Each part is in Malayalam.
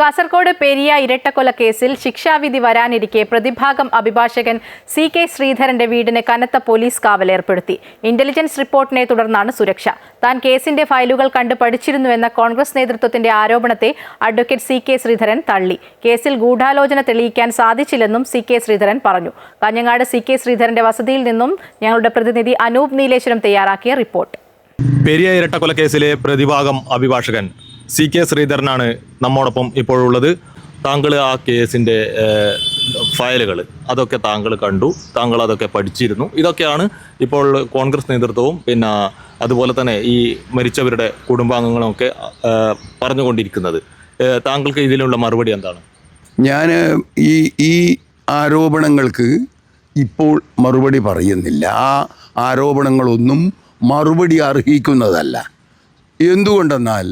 കാസർകോട് പെരിയ ഇരട്ടക്കൊല കേസിൽ ശിക്ഷാവിധി വരാനിരിക്കെ പ്രതിഭാഗം അഭിഭാഷകൻ സി കെ ശ്രീധരന്റെ വീടിന് കനത്ത പോലീസ് കാവൽ ഏർപ്പെടുത്തി. ഇന്റലിജൻസ് റിപ്പോർട്ടിനെ തുടർന്നാണ് സുരക്ഷ. താൻ കേസിന്റെ ഫയലുകൾ കണ്ട് പഠിച്ചിരുന്നുവെന്ന കോൺഗ്രസ് നേതൃത്വത്തിന്റെ ആരോപണത്തെ അഡ്വക്കേറ്റ് സി കെ ശ്രീധരൻ തള്ളി. കേസിൽ ഗൂഢാലോചന തെളിയിക്കാൻ സാധിച്ചില്ലെന്നും സി കെ ശ്രീധരൻ പറഞ്ഞു. കാഞ്ഞങ്ങാട് സി കെ ശ്രീധരന്റെ വസതിയിൽ നിന്നും ഞങ്ങളുടെ പ്രതിനിധി അനൂപ് നീലേശ്വരം തയ്യാറാക്കിയ റിപ്പോർട്ട്. പെരിയ ഇരട്ടക്കൊല കേസിലെ പ്രതിഭാഗം അഭിഭാഷകൻ സി കെ ശ്രീധരനാണ് നമ്മോടൊപ്പം ഇപ്പോഴുള്ളത്. താങ്കൾ ആ കേസിന്റെ ഫയലുകൾ അതൊക്കെ താങ്കൾ കണ്ടു. താങ്കൾ അതൊക്കെ പഠിച്ചിരുന്നു. ഇതൊക്കെയാണ് ഇപ്പോൾ കോൺഗ്രസ് നേതൃത്വവും പിന്നെ അതുപോലെ തന്നെ ഈ മരിച്ചവരുടെ കുടുംബാംഗങ്ങളൊക്കെ പറഞ്ഞുകൊണ്ടിരിക്കുന്നത്. താങ്കൾക്ക് ഇതിലുള്ള മറുപടി എന്താണ്? ഞാൻ ഈ ഈ ആരോപണങ്ങൾക്ക് ഇപ്പോൾ മറുപടി പറയുന്നില്ല. ആ ആരോപണങ്ങളൊന്നും മറുപടി അർഹിക്കുന്നതല്ല. എന്തുകൊണ്ടെന്നാൽ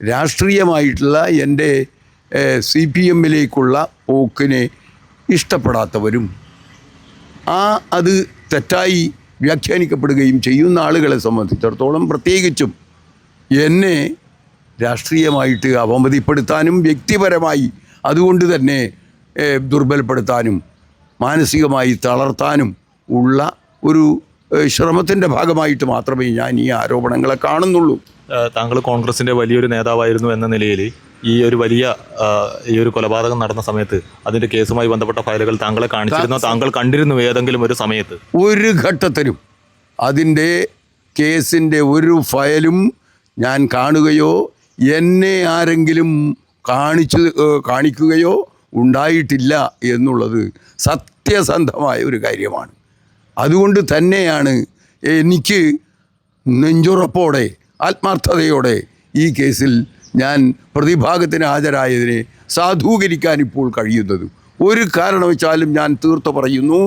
രാഷ്ട്രീയമായിട്ടുള്ള എന്റെ സി പി എമ്മിലേക്കുള്ള പോക്കിനെ ഇഷ്ടപ്പെടാത്തവരും ആ അത് തെറ്റായി വ്യാഖ്യാനിക്കപ്പെടുകയും ചെയ്യുന്ന ആളുകളെ സംബന്ധിച്ചിടത്തോളം പ്രത്യേകിച്ചും എന്നെ രാഷ്ട്രീയമായിട്ട് അവമതിപ്പെടുത്താനും വ്യക്തിപരമായി അതുകൊണ്ട് തന്നെ ദുർബലപ്പെടുത്താനും മാനസികമായി തളർത്താനും ഉള്ള ഒരു ശ്രമത്തിന്റെ ഭാഗമായിട്ട് മാത്രമേ ഞാൻ ഈ ആരോപണങ്ങളെ കാണുന്നുള്ളൂ. താങ്കൾ കോൺഗ്രസിന്റെ വലിയൊരു നേതാവായിരുന്നു എന്ന നിലയിൽ ഈ ഒരു വലിയ ഈ ഒരു കൊലപാതകം നടന്ന സമയത്ത് അതിന്റെ കേസുമായി ബന്ധപ്പെട്ട ഫയലുകൾ താങ്കളെ കാണിച്ചിരുന്നു? താങ്കൾ കണ്ടിരുന്നു ഏതെങ്കിലും ഒരു സമയത്ത്? ഒരു ഘട്ടത്തിലും അതിന്റെ കേസിന്റെ ഒരു ഫയലും ഞാൻ കാണുകയോ എന്നെ ആരെങ്കിലും കാണിച്ചു കാണിക്കുകയോ ഉണ്ടായിട്ടില്ല എന്നുള്ളത് സത്യസന്ധമായ ഒരു കാര്യമാണ്. അതുകൊണ്ട് തന്നെയാണ് എനിക്ക് നെഞ്ചുറപ്പോടെ ആത്മാർത്ഥതയോടെ ഈ കേസിൽ ഞാൻ പ്രതിഭാഗത്തിന് ഹാജരായതിനെ സാധൂകരിക്കാൻ ഇപ്പോൾ കഴിയുന്നത്. ഒരു കാരണവശാലും ഞാൻ തീർത്തു പറയുന്നു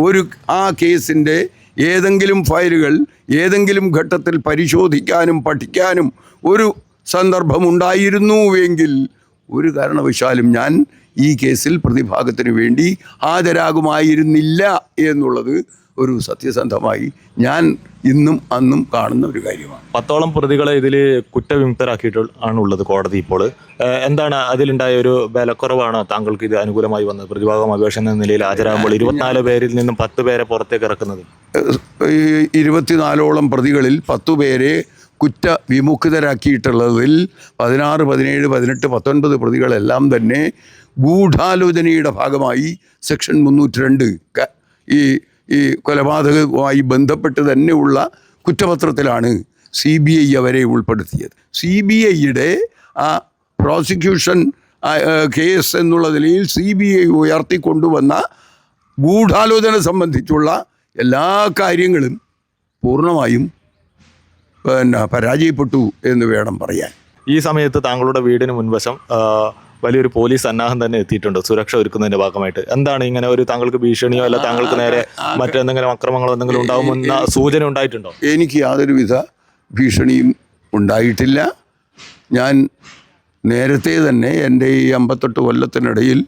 ഒരു ആ കേസിന്റെ ഏതെങ്കിലും ഫയലുകൾ ഏതെങ്കിലും ഘട്ടത്തിൽ പരിശോധിക്കാനും പഠിക്കാനും ഒരു സന്ദർഭമുണ്ടായിരുന്നുവെങ്കിൽ ഒരു കാരണവശാലും ഞാൻ ഈ കേസിൽ പ്രതിഭാഗത്തിന് വേണ്ടി ഹാജരാകുമായിരുന്നില്ല എന്നുള്ളത് ഒരു സത്യസന്ധമായി ഞാൻ ഇന്നും അന്നും കാണുന്ന ഒരു കാര്യമാണ്. പത്തോളം പ്രതികളെ ഇതിൽ കുറ്റവിമുക്തരാക്കിയിട്ട് ആണുള്ളത് കോടതി ഇപ്പോൾ. എന്താണ് അതിലുണ്ടായ ഒരു ബലക്കുറവാണോ താങ്കൾക്ക് ഇത് അനുകൂലമായി വന്നത്? പ്രതിഭാഗം അപേക്ഷ എന്ന നിലയിൽ ഹാജരാകുമ്പോൾ ഇരുപത്തിനാല് പേരിൽ നിന്നും പത്ത് പേരെ പുറത്തേക്ക് ഇറക്കുന്നത്. ഇരുപത്തിനാലോളം പ്രതികളിൽ പത്തു പേരെ കുറ്റ വിമുക്തരാക്കിയിട്ടുള്ളതിൽ പതിനാറ് പതിനേഴ് പതിനെട്ട് പത്തൊൻപത് പ്രതികളെല്ലാം തന്നെ ഗൂഢാലോചനയുടെ ഭാഗമായി സെക്ഷൻ മുന്നൂറ്റി രണ്ട് ഈ ഈ കൊലപാതകവുമായി ബന്ധപ്പെട്ട് തന്നെയുള്ള കുറ്റപത്രത്തിലാണ് സി ബി ഐ അവരെ ഉൾപ്പെടുത്തിയത്. സി ബി ഐയുടെ ആ പ്രോസിക്യൂഷൻ കേസ് എന്നുള്ള നിലയിൽ സി ബി ഐ ഉയർത്തിക്കൊണ്ടുവന്ന ഗൂഢാലോചന സംബന്ധിച്ചുള്ള എല്ലാ കാര്യങ്ങളും പൂർണമായും പിന്നെ പരാജയപ്പെട്ടു എന്ന് വേണം പറയാൻ. ഈ സമയത്ത് താങ്കളുടെ വീടിന് മുൻവശം വലിയൊരു പോലീസ് സന്നാഹം തന്നെ എത്തിയിട്ടുണ്ട്. സുരക്ഷ ഒരുക്കുന്നതിന്റെ ഭാഗമായിട്ട്. എന്താണ് ഇങ്ങനെ ഒരു താങ്കൾക്ക് ഭീഷണിയോ അല്ല താങ്കൾക്ക് നേരെ മറ്റെന്തെങ്കിലും അക്രമങ്ങളോ എന്തെങ്കിലും ഉണ്ടാകുമെന്ന സൂചന ഉണ്ടായിട്ടുണ്ടോ? എനിക്ക് യാതൊരുവിധ ഭീഷണിയും ഉണ്ടായിട്ടില്ല. ഞാൻ നേരത്തെ തന്നെ എന്റെ ഈ അമ്പത്തെട്ട് കൊല്ലത്തിനിടയിൽ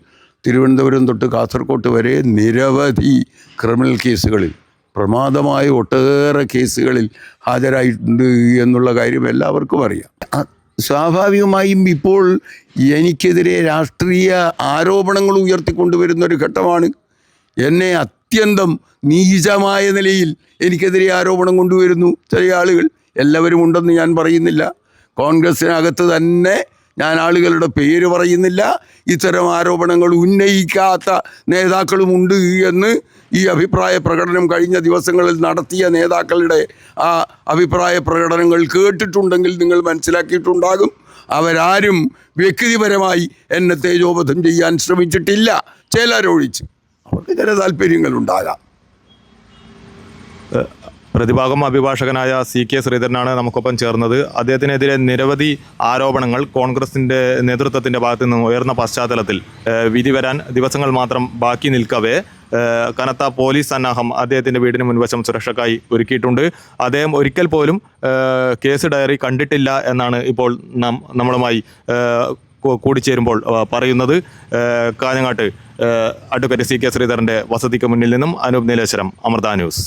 തിരുവനന്തപുരം തൊട്ട് കാസർഗോട്ട് വരെ നിരവധി ക്രിമിനൽ കേസുകളിൽ പ്രമാദമായ ഒട്ടേറെ കേസുകളിൽ ഹാജരായിട്ടുണ്ട് എന്നുള്ള കാര്യം എല്ലാവർക്കും അറിയാം. സ്വാഭാവികമായും ഇപ്പോൾ എനിക്കെതിരെ രാഷ്ട്രീയ ആരോപണങ്ങൾ ഉയർത്തിക്കൊണ്ടുവരുന്ന ഒരു ഘട്ടമാണ്. എന്നെ അത്യന്തം നീചമായ നിലയിൽ എനിക്കെതിരെ ആരോപണം കൊണ്ടുവരുന്നു ചില ആളുകൾ. എല്ലാവരും ഉണ്ടെന്ന് ഞാൻ പറയുന്നില്ല. കോൺഗ്രസിനകത്ത് തന്നെ ഞാൻ ആളുകളുടെ പേര് പറയുന്നില്ല. ഇത്തരം ആരോപണങ്ങൾ ഉന്നയിക്കാത്ത നേതാക്കളുമുണ്ട് എന്ന് ഈ അഭിപ്രായ പ്രകടനം കഴിഞ്ഞ ദിവസങ്ങളിൽ നടത്തിയ നേതാക്കളുടെ ആ അഭിപ്രായ പ്രകടനങ്ങൾ കേട്ടിട്ടുണ്ടെങ്കിൽ നിങ്ങൾ മനസ്സിലാക്കിയിട്ടുണ്ടാകും. അവരാരും വ്യക്തിപരമായി എന്നെ തേജോബദ്ധം ചെയ്യാൻ ശ്രമിച്ചിട്ടില്ല. ചിലരൊഴിച്ച്. അവർക്ക് ചില താല്പര്യങ്ങളുണ്ടാകാം. പ്രതിഭാഗം അഭിഭാഷകനായ സി കെ ശ്രീധരനാണ് നമുക്കൊപ്പം ചേർന്നത്. അദ്ദേഹത്തിനെതിരെ നിരവധി ആരോപണങ്ങൾ കോൺഗ്രസിന്റെ നേതൃത്വത്തിന്റെ ഭാഗത്തു നിന്ന് ഉയർന്ന പശ്ചാത്തലത്തിൽ വിധി വരാൻ ദിവസങ്ങൾ മാത്രം ബാക്കി നിൽക്കവേ കനത്ത പോലീസ് സന്നാഹം അദ്ദേഹത്തിന്റെ വീടിന് മുൻവശം സുരക്ഷക്കായി ഒരുക്കിയിട്ടുണ്ട്. അദ്ദേഹം ഒരിക്കൽ പോലും കേസ് ഡയറി കണ്ടിട്ടില്ല എന്നാണ് ഇപ്പോൾ നാം നമ്മളുമായി കൂടിച്ചേരുമ്പോൾ പറയുന്നത്. കാഞ്ഞങ്ങാട്ട് അഡ്വക്കേറ്റ് സി കെ ശ്രീധരന്റെ വസതിക്ക് മുന്നിൽ നിന്നും അനൂപ് നീലേശ്വരം അമൃത ന്യൂസ്.